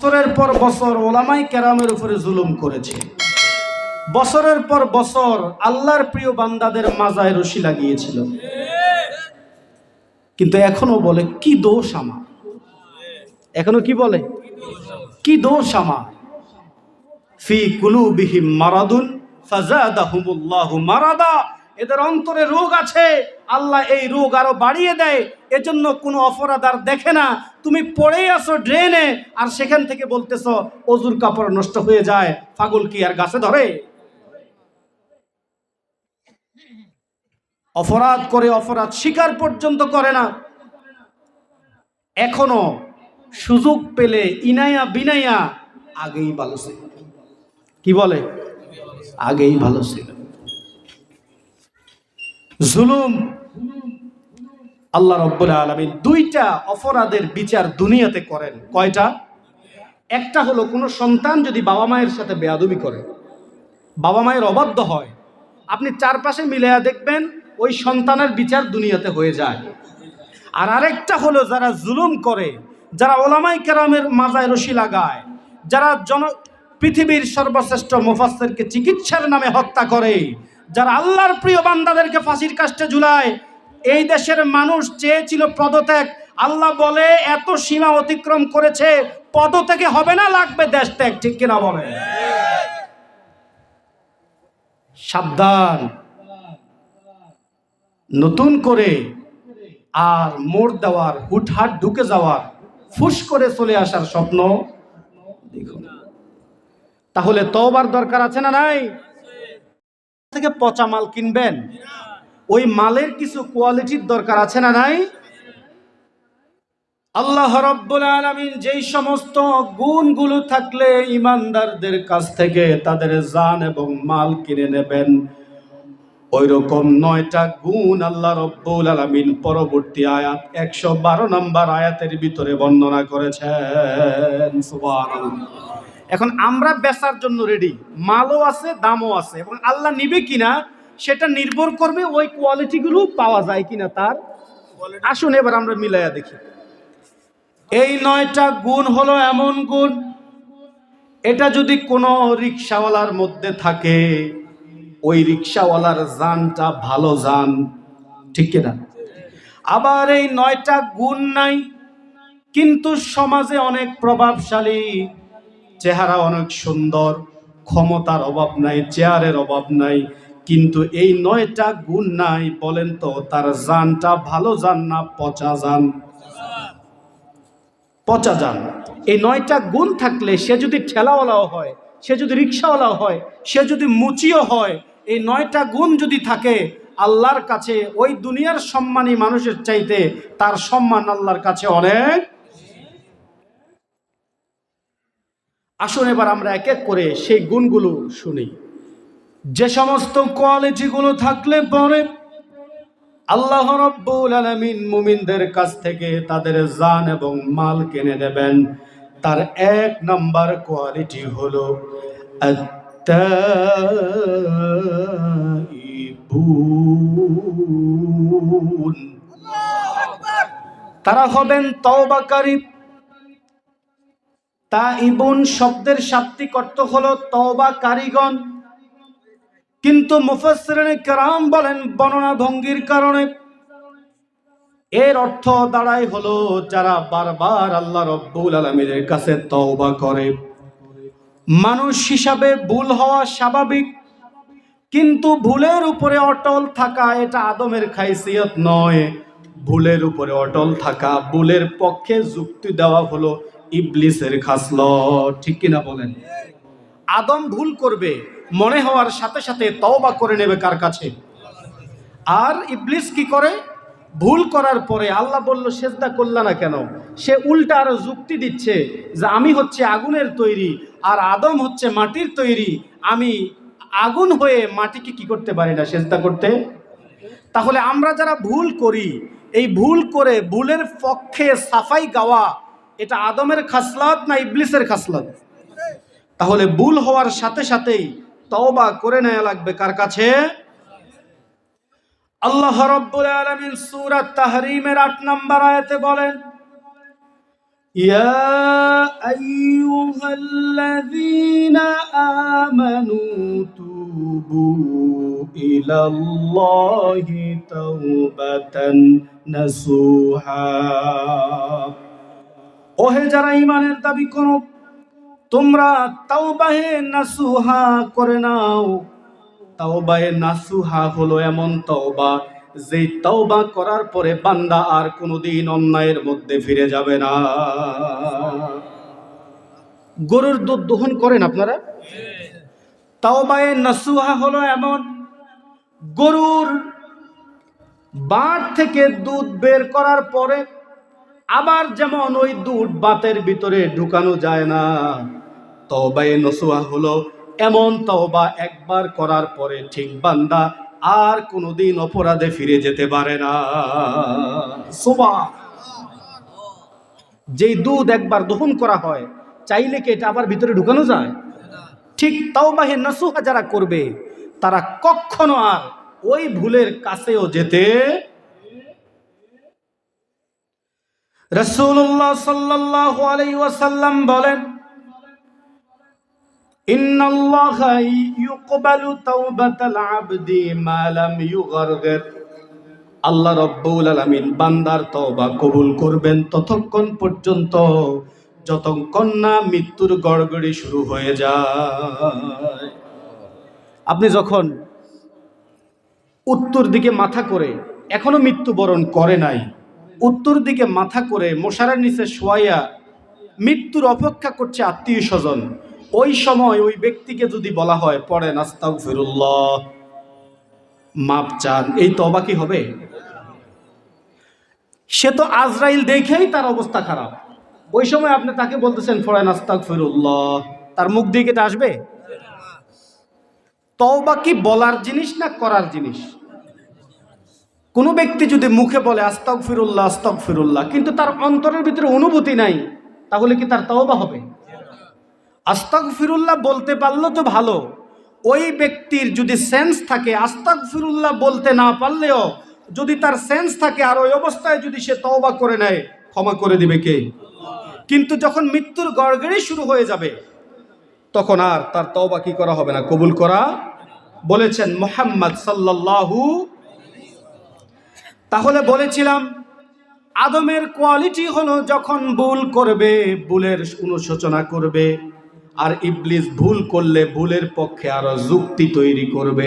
বছরের পর বছর ওলামাই কেরামের উপরে জুলুম করেছে। বছরের পর বছর আল্লাহর প্রিয় বান্দাদের মাজায় রশি লাগিয়েছিল। কিন্তু এখনও বলে, কি দোষ আমার? এখনও কি বলে? কি দোষ আমার? ফি কুলুবিহিম মারাদুন ফাজাদাহুমুল্লাহু মারাদা। এদের অন্তরে রোগ আছে। আল্লাহ এই রোগ আরও বাড়িয়ে দেয়, এজন্য কোনো অপরাধ আর দেখে না। তুমি পড়েই আসো ড্রেনে, আর সেখান থেকে বলতেছো, অজুর কাপড় নষ্ট হয়ে যায়, পাগল কি আর গাছে ধরে? অপরাধ করে অপরাধ স্বীকার পর্যন্ত করে না। এখনও সুযোগ পেলে ইনায়া বিনায়া আগেই ভালো ছিল। কি বলে? আগেই ভালো ছিল। জুলুম। আল্লাহ রব্বুল আলমিন দুইটা অপরাধের বিচার দুনিয়াতে করেন। কয়টা? একটা হলো কোনো সন্তান যদি বাবা মায়ের সাথে বেয়াদবি করে, বাবা মায়ের অবাধ্য হয়, আপনি চারপাশে মিলাইয়া দেখবেন ওই সন্তানের বিচার দুনিয়াতে হয়ে যায়। আর আরেকটা হলো যারা জুলুম করে, যারা ওলামাই কেরামের মাজায় রশি লাগায়, যারা জন, পৃথিবীর সর্বশ্রেষ্ঠ মুফাসসিরকে চিকিৎসার নামে হত্যা করে যারা আল্লাহর প্রিয় বান্দাদেরকে ফাঁসির কাষ্টে ঝুলায়, এই দেশের মানুষ চেয়েছিল পদত্যাগ। আল্লাহ বলে, এত সীমা অতিক্রম করেছে, পদত্যাগে হবে না, লাগবে দেশ ত্যাগ, ঠিক কিনা বলে সাবধান। নতুন করে আর মোড় দেওয়ার হুটহাট ঢুকে যাওয়ার, ফুস করে চলে আসার স্বপ্ন দেখুন। তাহলে তওবার দরকার আছে না নাই? থেকে পচা মাল কিনবেন? ওই মালের কিছু কোয়ালিটির দরকার আছে না নাই? আল্লাহ রব্বুল আলামিন যেই সমস্ত গুণগুলো থাকলে ইমানদারদের কাছ থেকে তাদের জান এবং মাল কিনে নেবেন। ওই রকম নয়টা গুণ আল্লাহ রব্বুল আলামিন পরবর্তী আয়াত একশো বারো নম্বর আয়াতের ভিতরে বর্ণনা করেছেন। সুবহানাল্লাহ। এখন আমরা বেচার জন্য রেডি মালও আছে দামও আছে। এবং আল্লাহ নিবে কিনা সেটা নির্ভর করবে ওই কোয়ালিটিগুলো পাওয়া যায় কিনা তার। আসুন এবার আমরা মিলাইয়া দেখি। এই নয়টা গুণ হলো এমন গুণ এটা যদি কোনো রিক্সাওয়ালার মধ্যে থাকে ওই রিক্সাওয়ালার যানটা ভালো জান ঠিক কিনা? আবার এই নয়টা গুণ নাই কিন্তু সমাজে অনেক প্রভাবশালী। চেহারা অনেক সুন্দর, ক্ষমতার অভাব নাই, চেয়ারের অভাব নাই, কিন্তু এই নয়টা গুণ নাই, বলেন তো, তার জানটা ভালো যান না পচা যান পচা যান এই নয়টা গুণ থাকলে সে যদি ঠেলাওয়ালাও হয়, সে যদি রিক্সাওয়ালাও হয়, সে যদি মুচিও হয়, এই নয়টা গুণ যদি থাকে, আল্লাহর কাছে ওই দুনিয়ার সম্মানী মানুষের চাইতে তার সম্মান আল্লাহর কাছে অনেক আসুন এবার আমরা এক এক করে সেই গুণগুলো শুনি। যে সমস্ত কোয়ালিটিগুলো থাকলে পরে আল্লাহ রব্বুল আলামিন মুমিনদের কাছ থেকে তাদের জান এবং মাল কিনে দেবেন তার এক নাম্বার কোয়ালিটি হলো। তারা হবেন তওবাকারী। তা ইবুন শব্দের শাব্দিক অর্থ হলো তওবা কারিগণ। কিন্তু মুফাসসিরিন কেরাম বলেন বর্ণনা ভঙ্গির কারণে। এর অর্থ দাঁড়ায় হলো যারা বারবার আল্লাহ রব্বুল আলমীর কাছে তওবা করে। মানুষ হিসাবে ভুল হওয়া স্বাভাবিক, কিন্তু ভুলের উপরে অটল থাকা এটা আদমের খাইসিয়ত নয়। ভুলের উপরে অটল থাকা, ভুলের পক্ষে যুক্তি দেওয়া হলো ইবলিসের খাসল, ঠিক কিনা বলেন? আদম ভুল করবে, মনে হওয়ার সাথে সাথে তওবা করে নেবে কার কাছে? আর ইবলিস কি করে? ভুল করার পরে আল্লাহ বলল, সেজদা করলা না কেন? সে উল্টা আরও যুক্তি দিচ্ছে যে, আমি হচ্ছে আগুনের তৈরি আর আদম হচ্ছে মাটির তৈরি। আমি আগুন হয়ে মাটিকে কি করতে পারি না সেজদা করতে? তাহলে আমরা যারা ভুল করি, এই ভুল করে ভুলের পক্ষে সাফাই গাওয়া এটা আদমের খাসলাত না ইবলিসের খাসলাত? তাহলে ভুল হওয়ার সাথে সাথেই তওবা করে নেওয়া লাগবে কার কাছে? আল্লাহ রাব্বুল আলামিন সূরা তাহরিমের 8 নম্বর আয়াতে বলেন, ইয়া আইয়ুহাল্লাযীনা আমানু তুবু ইলাল্লাহি তাওবাতান নাসুহা। ওহে যারা ইমানের দাবি করো, তোমরা তাওবাহে নাসুহা করে নাও। তাওবাহে নাসুহা হলো এমন তওবা যে তওবা করার পরে বান্দা আর কোনোদিন অন্যায়ের মধ্যে ফিরে যাবে না। গরুর দুধ দোহন করেন আপনারা? তাওবায়ে নাসুহা হলো এমন, গরুর বাট থেকে দুধ বের করার পরে আবার যেমন ওই দুধ বাতের ভিতরে ঢুকানো যায় না, তওবায়ে নসুহা হলো এমন তওবা একবার করার পরে ঠিক বান্দা আর কোনোদিন অপরাধে ফিরে যেতে পারে না। সোবা যেই দুধ একবার দহন করা হয়, চাইলে কি এটা আবার ভিতরে ঢুকানো যায়? ঠিক তাওবাহে নসুহা যারা করবে, তারা কখনো আর ওই ভুলের কাছেও যেতে রসুল্লাহ সাল্লাহ আলাই বলেন আল্লাহ রব্বুল আলমিন বান্দার তওবা কবুল করবেন ততক্ষণ পর্যন্ত যতক্ষণ না মৃত্যুর গড়গড়ি শুরু হয়ে যায়। আপনি যখন উত্তর দিকে মাথা করে এখনও মৃত্যু বরণ করে নাই উত্তর দিকে মাথা করে মশারের নিচে শোয়াইয়া মৃত্যুর অপেক্ষা করছে আত্মীয় স্বজন। ওই সময় ওই ব্যক্তিকে যদি বলা হয় পড়ে নাস্তাউ ফিরুল্লাহ মাপ চান, এই তবা কি হবে? সে তো আজরাইল দেখেই তার অবস্থা খারাপ। ওই সময় আপনি তাকে বলতেছেন ফড়ে নাস্তাক ফিরুল্লাহ তার মুখ দিয়ে কেটে আসবে? তওবা কি বলার জিনিস না করার জিনিস? কোনো ব্যক্তি যদি মুখে বলে আস্তাক ফিরুল্লাহ আস্তাক ফিরুল্লাহ কিন্তু তার অন্তরের ভিতরে অনুভূতি নাই, তাহলে কি তার তওবা হবে? আস্তাক ফিরুল্লাহ বলতে পারল তো ভালো। ওই ব্যক্তির যদি সেন্স থাকে আস্তাক ফিরুল্লাহ বলতে না পারলেও যদি তার সেন্স থাকে, আর ওই অবস্থায় যদি সে তওবা করে নেয়, ক্ষমা করে দিবে কে? কিন্তু যখন মৃত্যুর গড়গড়ি শুরু হয়ে যাবে, তখন আর তার তওবা কি করা হবে না? কবুল করা? বলেছেন মোহাম্মদ সাল্লাল্লাহু তাহলে বলেছিলাম, আদমের কোয়ালিটি হলো যখন ভুল করবে, ভুলের অনুশোচনা করবে, আর ইবলিস ভুল করলে ভুলের পক্ষে আরও যুক্তি তৈরি করবে।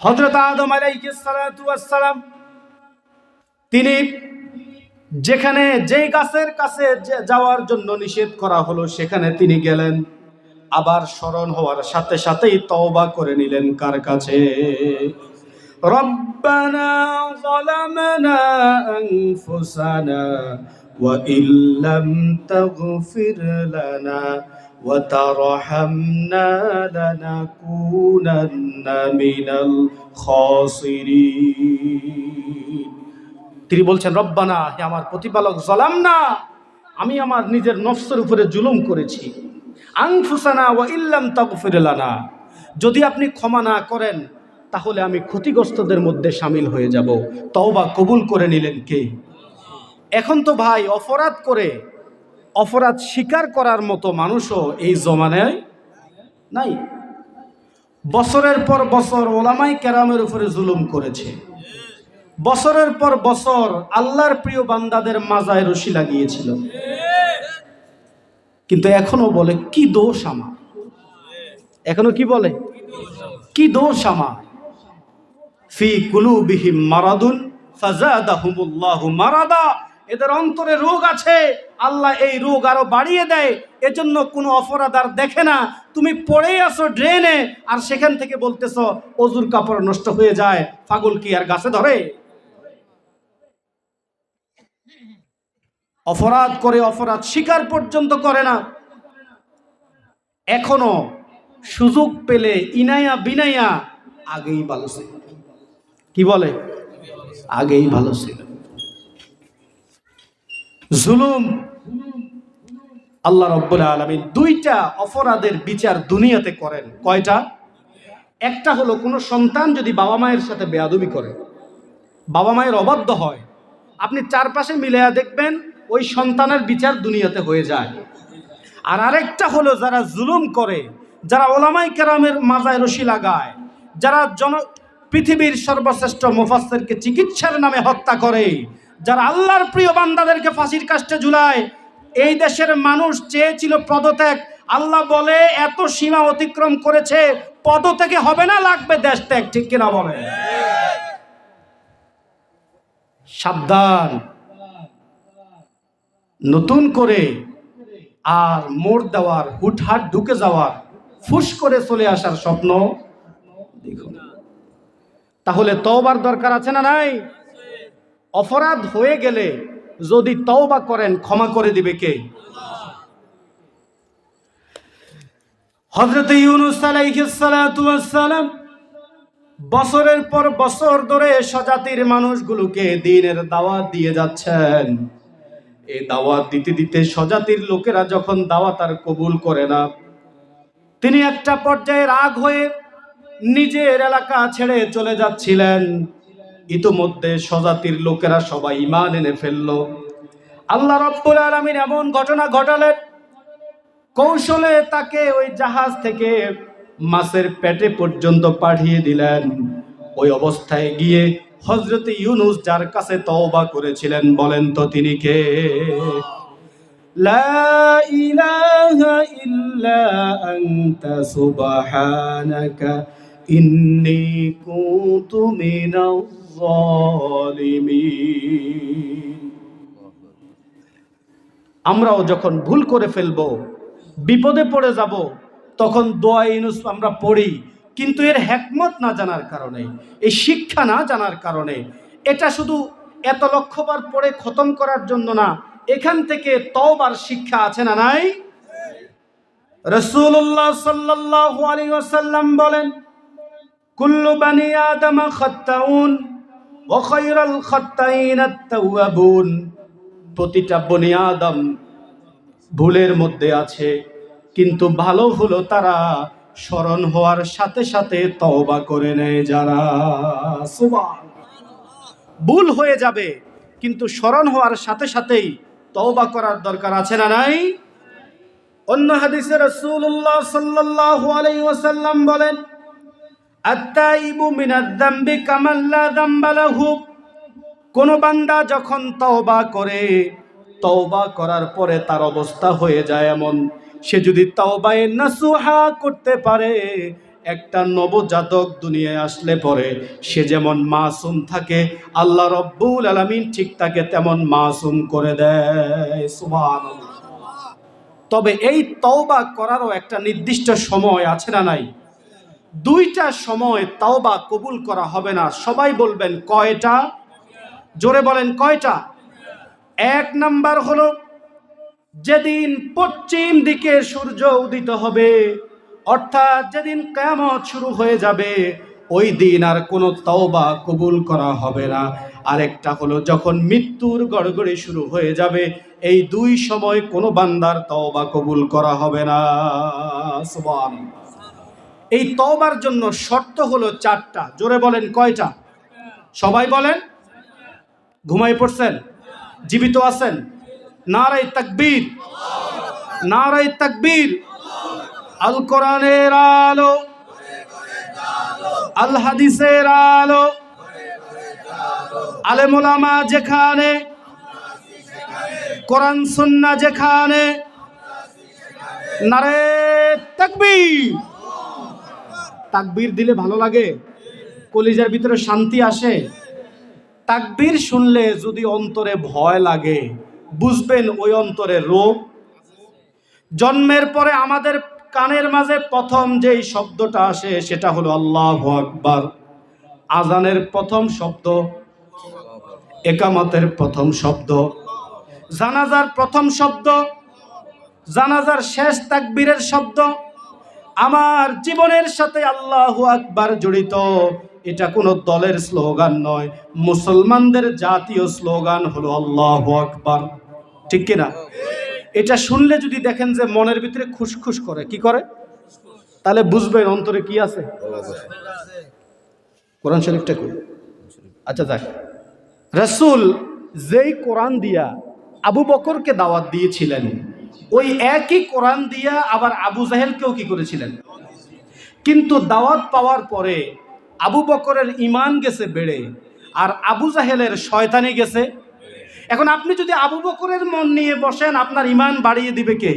হজরত আদম আলাইসালাম তিনি যেখানে যে গাছের কাছে যাওয়ার জন্য নিষেধ করা হলো, সেখানে তিনি গেলেন, আবার স্মরণ হওয়ার সাথে সাথেই তওবা করে নিলেন কার কাছে? ربنا ظلمنا أنفسنا وإن لم تغفر لنا وترحمنا لنكونن من الخاسرين তিনি বলছেন রব্বানা হে আমার প্রতিপালক জলাম না আমি আমার নিজের নফসের উপরে জুলুম করেছি আংফুসানা ওয়া ইল্লাম তাগফিরলানা যদি আপনি ক্ষমা না করেন তাহলে আমি ক্ষতিগ্রস্তদের মধ্যে সামিল হয়ে যাব। তওবা কবুল করে নিলেন কে? এখন তো ভাই অপরাধ করে, অপরাধ স্বীকার করার মতো মানুষও এই জমানায় নাই। বছরের পর বছর ওলামাই কেরামের উপরে জুলুম করেছে। বছরের পর বছর আল্লাহর প্রিয় বান্দাদের মাজায় রশি লাগিয়েছিল। কিন্তু এখনও বলে, কি দোষ আমার? এখনও কি বলে? কি দোষ আমার? ফি কুলুবিহিম মারাদুন ফাজাদাহুমুল্লাহু মারাদা। এদের অন্তরে রোগ আছে, আল্লাহ এই রোগ আরও বাড়িয়ে দেয়, এজন্য কোনো অপরাধ আর দেখে না। তুমি পড়েই আসো ড্রেনে, আর সেখান থেকে বলতেছো, অজুর কাপড় নষ্ট হয়ে যায়, পাগল কি আর গাছে ধরে? অপরাধ করে অপরাধ স্বীকার পর্যন্ত করে না। এখনও সুযোগ পেলে ইনায়া বিনায়া আগেই ছিল। কি বলে? আগেই ভালো ছিল। জুলুম। আল্লাহ রব্বুল আলমিন দুইটা অপরাধের বিচার দুনিয়াতে করেন। কয়টা? একটা হলো কোনো সন্তান যদি বাবা মায়ের সাথে বেয়াদবি করে, বাবা মায়ের অবাধ্য হয়, আপনি চারপাশে মিলাইয়া দেখবেন ওই সন্তানের বিচার দুনিয়াতে হয়ে যায়। আর আরেকটা হলো যারা জুলুম করে, যারা ওলামাই কেরামের মাজায় রশি লাগায়, যারা জন পৃথিবীর সর্বশ্রেষ্ঠ মুফাসসিরকে চিকিৎসার নামে হত্যা করে, যারা আল্লাহর প্রিয় বান্দাদেরকে ফাঁসির কাষ্টে ঝুলায়। এই দেশের মানুষ চেয়েছিল পদত্যাগ। আল্লাহ বলে, এত সীমা অতিক্রম করেছে, পদত্যাগে হবে না, লাগবে দেশ ত্যাগ, ঠিক কিনা বলে সাবধান। নতুন করে আর মোড় দেওয়ার, হুটহাট ঢুকে যাওয়ার, ফুস করে চলে আসার স্বপ্ন। দেখুন। তাহলে তওবার দরকার আছে না নাই? অপরাধ হয়ে গেলে যদি তওবা করেন, ক্ষমা করে দিবে কে? হজরত ইউনুস আলাইহিস সালাতু ওয়াস সালাম বছরের পর বছর ধরে স্বজাতির মানুষগুলোকে দিনের দাওয়াত দিয়ে যাচ্ছেন। এই দাওয়াত দিতে দিতে স্বজাতির লোকেরা যখন দাওয়াত আর কবুল করে না, তিনি একটা পর্যায়ে রাগ হয়ে নিজের এলাকা ছেড়ে চলে যাচ্ছিলেন। ইতোমধ্যে স্বজাতির লোকেরা সবাই ইমান এনে ফেলল। আল্লাহ রব্বুল আলমিন এমন ঘটনা ঘটালেন। কৌশলে তাকে ওই জাহাজ থেকে মাছের পেটে পর্যন্ত পাঠিয়ে দিলেন। ওই অবস্থায় গিয়ে হজরত ইউনুস যার কাছে তওবা করেছিলেন, বলেন তো তিনি কে? লা ইলাহা ইল্লা আনতা সুবহানাকা ইন্নী কুনতু মিনাজ জালিমিন আমরাও যখন ভুল করে ফেলব, বিপদে পড়ে যাব, তখন দোয়া ইনুস আমরা পড়ি, কিন্তু এর হেকমত না জানার কারণে, এই শিক্ষা না জানার কারণে। এটা শুধু এত লক্ষবার পড়ে খতম করার জন্য না, এখান থেকে তওবার শিক্ষা আছে না নাই? রসুল্লাহ সাল্লাল্লাহু আলাইহি ওয়াসাল্লাম বলেন কুল্লু বানি আদম খাত্তাউন ওয়া খায়রাল খাত্তাইন প্রতিটা বনি আদম ভুলের মধ্যে আছে, কিন্তু ভালো হলো তারা স্মরণ হওয়ার সাথে সাথে তওবা করে নেয় যারা। ভুল হয়ে যাবে, কিন্তু স্মরণ হওয়ার সাথে সাথেই তওবা করার দরকার আছে না নাই? অন্য হাদিসে রাসূলুল্লাহ সাল্লাল্লাহু আলাইহি ওয়াসাল্লাম বলেন আত্তাইবু মিনাদ যামবি কামান লা যামবা লাহু। কোন বান্দা যখন তওবা করে, তওবা করার পরে তার অবস্থা হয়ে যায় এমন। সে যদি তওবায়ে নাসুহা করতে পারে, একটা নবজাতক দুনিয়ায় আসলে পরে সে যেমন মাসুম থাকে, আল্লাহ রব্বুল আলামিন ঠিক তাকে তেমন মাসুম করে দেয়। সুবহানাল্লাহ। তবে এই তওবা করারও একটা নির্দিষ্ট সময় আছে না নাই? দুইটা সময় তাওবা কবুল করা হবে না। সবাই বলবেন, কয়টা? জোরে বলেন, কয়টা? এক নাম্বার হলো, যেদিন পশ্চিম দিকে সূর্য উদিত হবে, অর্থাৎ যেদিন কেয়ামত শুরু হয়ে যাবে, ওই দিন আর কোনো তওবা কবুল করা হবে না। আরেকটা হলো, যখন মৃত্যুর গড়গড়ি শুরু হয়ে যাবে, এই দুই সময় কোনো বান্দার তওবা কবুল করা হবে না। সুবহানাল্লাহ। এই তওবার জন্য শর্ত হলো চারটা। জোরে বলেন কয়টা? সবাই বলেন। ঘুমাই পড়ছেন? জীবিত আছেন? নারাই তাকবীর। নারাই তাকবীর। আল কোরআনের আলো। আল হাদিসের আলো। আলেমুলামা যেখানে। কোরআন, সুন্না যেখানে। নারে তাকবীর। তাকবীর দিলে ভালো লাগে? কলিজার ভিতরে শান্তি আসে? তাকবীর শুনলে যদি অন্তরে ভয় লাগে, বুঝবেন ওই অন্তরে রোগ। জন্মের পরে আমাদের কানের মাঝে প্রথম যেই শব্দটা আসে, সেটা হলো আল্লাহ আকবার। আজানের প্রথম শব্দ, একামতের প্রথম শব্দ। জানাজার প্রথম শব্দ, জানাজার শেষ তাকবীরের শব্দ। আমার জীবনের সাথে আল্লাহ আকবার জড়িত। এটা কোনো দলের স্লোগান নয়। মুসলমানদের জাতীয় স্লোগান হলো আল্লাহ আকবার। ঠিক কিনা এটা শুনলে যদি দেখেন যে মনের ভিতরে খুশখুশ করে, কি করে? তাহলে বুঝবেন অন্তরে কি আছে। কোরআন শরীফটা কই আচ্ছা যাক। রসুল যেই কোরআন দিয়া আবু বকরকে দাওয়াত দিয়েছিলেন ওই একই কোরআন দিয়া আবার আবু জাহেলকেও কি করেছিলেন? কিন্তু দাওয়াত পাওয়ার পরে আবু বকরের ইমান গেছে বেড়ে, আর আবু জাহেলের শয়তানি গেছে। এখন আপনি যদি আবু বকরের মন নিয়ে বসেন, আপনার ইমান বাড়িয়ে দিবে কে?